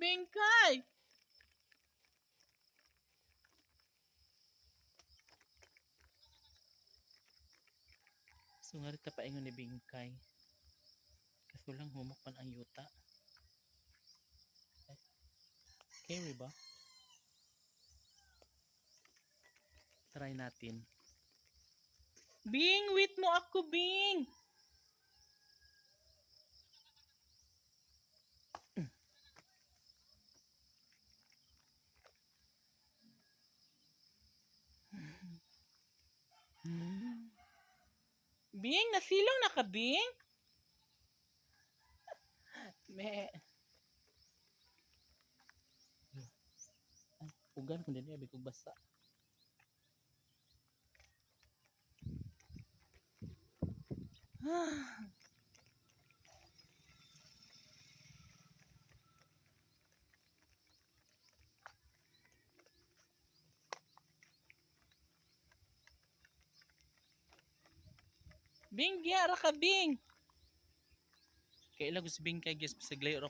Bingkay! So nga rin paingon ni Bingkay. Kaso lang humok man ang yuta. Eh, Carry ba? Try natin. Bing, wait mo ako, Bing! Bing, nasilong na ka, Bing? Me. Ugan ko din eh, kog basa. Bing, giyara ka, Bing! Kailan ko si Bing kay guys, sa glayo